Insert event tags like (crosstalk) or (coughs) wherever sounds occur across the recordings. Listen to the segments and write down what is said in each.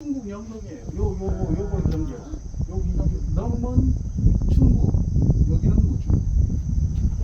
충북 영동이에요. 요, 요, 요거 경계. 여기 넘은 충북. 여기는 무주.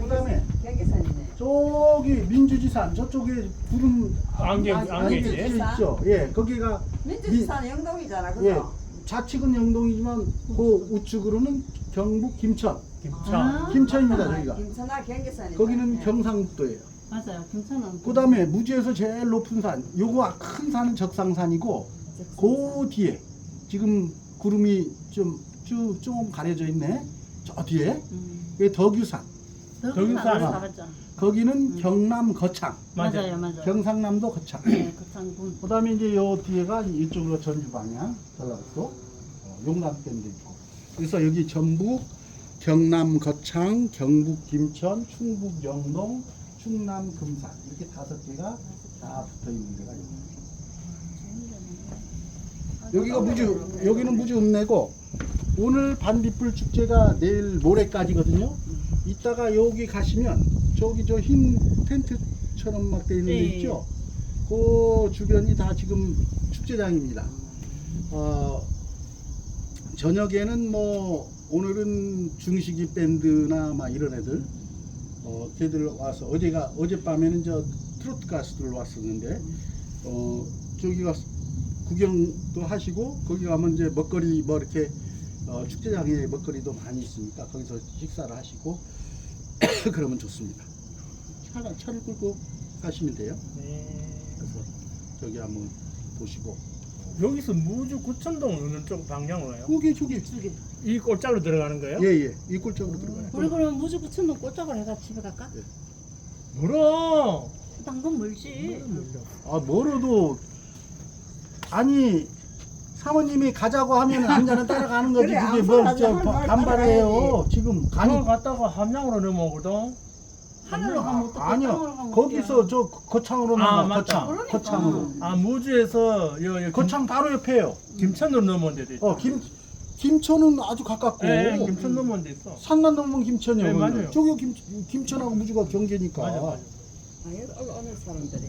그 다음에 경계선이네. 저기 민주지산 저쪽에 구름 안개- 안- 안개 안개 있지? 있죠. 예, 거기가 민주지산 영동이잖아, 그죠? 예 좌측은 영동이지만 그 우측으로는 경북 김천. 김천. 아. 김천입니다 아, 저희가. 김천하 경계선이. 거기는 경상북도예요. 맞아요. 김천은. 그 다음에 무주에서 제일 높은 산, 요거 큰 산은 적상산이고, 그 뒤에 지금 구름이 좀쭉 좀 가려져 있네. 저 뒤에 음. 그게 덕유산. 덕유산. 가봤죠. 거기는 경남 거창, 맞아요, 맞아요. 경상남도 거창. 네, 거창군. 그 다음에 이제 요 뒤에가 이쪽으로 전주 방향 전라북도 어, 용남댐도 있고. 그래서 여기 전북, 경남 거창, 경북 김천, 충북 영동, 충남 금산 이렇게 다섯 개가 다 붙어 있는 데가 여기. 여기가 무주, 여기는 무주 읍내고 오늘 반딧불 축제가 내일 모레까지거든요. 이따가 여기 가시면 저기 저 흰 텐트처럼 막 돼 있는 데 네. 있죠. 그 주변이 다 지금 축제장입니다. 어, 저녁에는 뭐 오늘은 중식이 밴드나 막 이런 애들 어 걔들 와서 어제가 어젯밤에는 저 트로트 가수들 왔었는데 어 저기 가서 구경도 하시고 거기 가면 이제 먹거리 뭐 이렇게 어, 축제장에 먹거리도 많이 있으니까 거기서 식사를 하시고 (coughs) 그러면 좋습니다. 차가 차를 끌고 가시면 돼요. 네. 그래서 저기 한번 보시고 여기서 무주 구천동 어느 쪽 방향으로 해요? 저기 저기 이 꼴짝으로 들어가는 거예요? 예예 이 꼴쪽으로 들어가요. 우리 그러면 무주 구천동 꼴짝을 해가 집에 갈까? 멀어. 당근 멀지. 아 멀어도 아니 사모님이 가자고 하면 남자는 따라가는 거지 그래, 그게 안뭘 가지, 저한번 반발해요 지금 강을 아니 갔다가 함양으로 넘어오거든. 하늘로 가면 어떡해? 아니요 땅으로 가면 거기서? 저 거창으로 아, 나가 맞다. 거창 그러니까. 거창으로 아 무주에서 여, 여 김, 거창 바로 옆에요 김천으로 넘어온 데도 있다. 어김 김천은 아주 가깝고 네, 김천 넘어온 데 있어. 산만 넘으면 김천이요 네, 맞아요. 저기 김 김천하고 무주가 경계니까 맞아 맞아. 아, 여기 어느 사람들이.